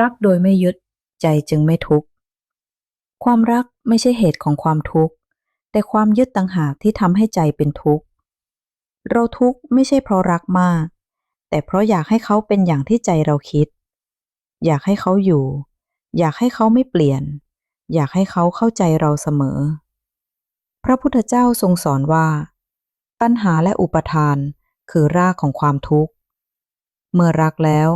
รักโดยไม่ยึดใจจึงไม่ทุกข์ ความรักไม่ใช่เหตุของความทุกข์ แต่ความยึดต่างหากที่ทำให้ใจเป็นทุกข์ เราทุกข์ไม่ใช่เพราะรักมาก แต่เพราะอยากให้เขาเป็นอย่างที่ใจเราคิด อยากให้เขาอยู่ อยากให้เขาไม่เปลี่ยน อยากให้เขาเข้าใจเราเสมอ พระพุทธเจ้าทรงสอนว่า ตัณหาและอุปทานคือรากของความทุกข์ เมื่อรักแล้ว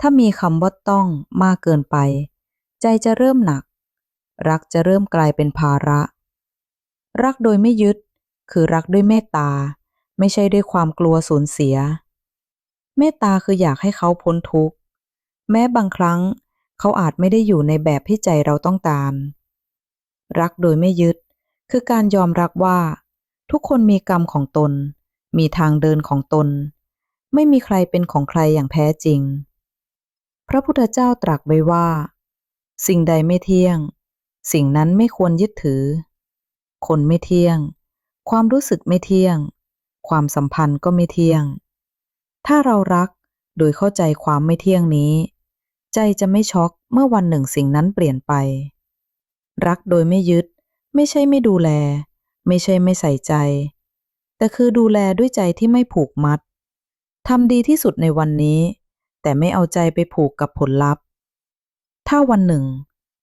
ถ้ามีคำว่าต้องมากเกินไป ใจจะเริ่มหนัก รักจะเริ่มกลายเป็นภาระ รักโดยไม่ยึด คือรักด้วยเมตตา ไม่ใช่ด้วยความกลัวสูญเสีย เมตตาคืออยากให้เขาพ้นทุกข์ แม้บางครั้งเขาอาจไม่ได้อยู่ในแบบที่ใจเราต้องการรักโดยไม่ยึด คือการยอมรับว่า ทุกคนมีกรรมของตน มีทางเดินของตน ไม่มีใครเป็นของใครอย่างแท้จริง พระพุทธเจ้าตรัสไว้ว่า สิ่งใดไม่เที่ยง สิ่งนั้นไม่ควรยึดถือ คนไม่เที่ยง ความรู้สึกไม่เที่ยง ความสัมพันธ์ก็ไม่เที่ยง ถ้าเรารักโดยเข้าใจความไม่เที่ยงนี้ ใจจะไม่ช็อกเมื่อวันหนึ่งสิ่งนั้นเปลี่ยนไป รักโดยไม่ยึด ไม่ใช่ไม่ดูแล ไม่ใช่ไม่ใส่ใจ แต่คือดูแลด้วยใจที่ไม่ผูกมัดทำดีที่สุดในวันนี้ แต่ไม่เอาใจไปผูกกับผลลัพธ์ ถ้าวันหนึ่ง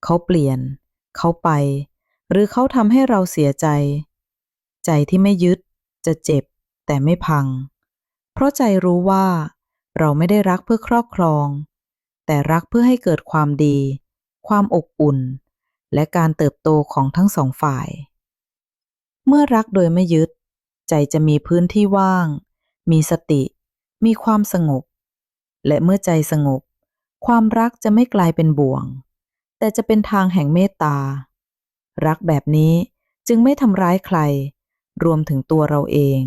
เขาเปลี่ยน เขาไป หรือเขาทำให้เราเสียใจ ใจที่ไม่ยึดจะเจ็บ แต่ไม่พัง เพราะใจรู้ว่าเราไม่ได้รักเพื่อครอบครอง แต่รักเพื่อให้เกิดความดี ความอบอุ่น และการเติบโตของทั้งสองฝ่าย เมื่อรักโดยไม่ยึด ใจจะมีพื้นที่ว่าง มีสติ มีความสงบ และเมื่อใจสงบ ความรักจะไม่กลายเป็นบ่วง แต่จะเป็นทางแห่งเมตตา รักแบบนี้จึงไม่ทำร้ายใคร รวมถึงตัวเราเอง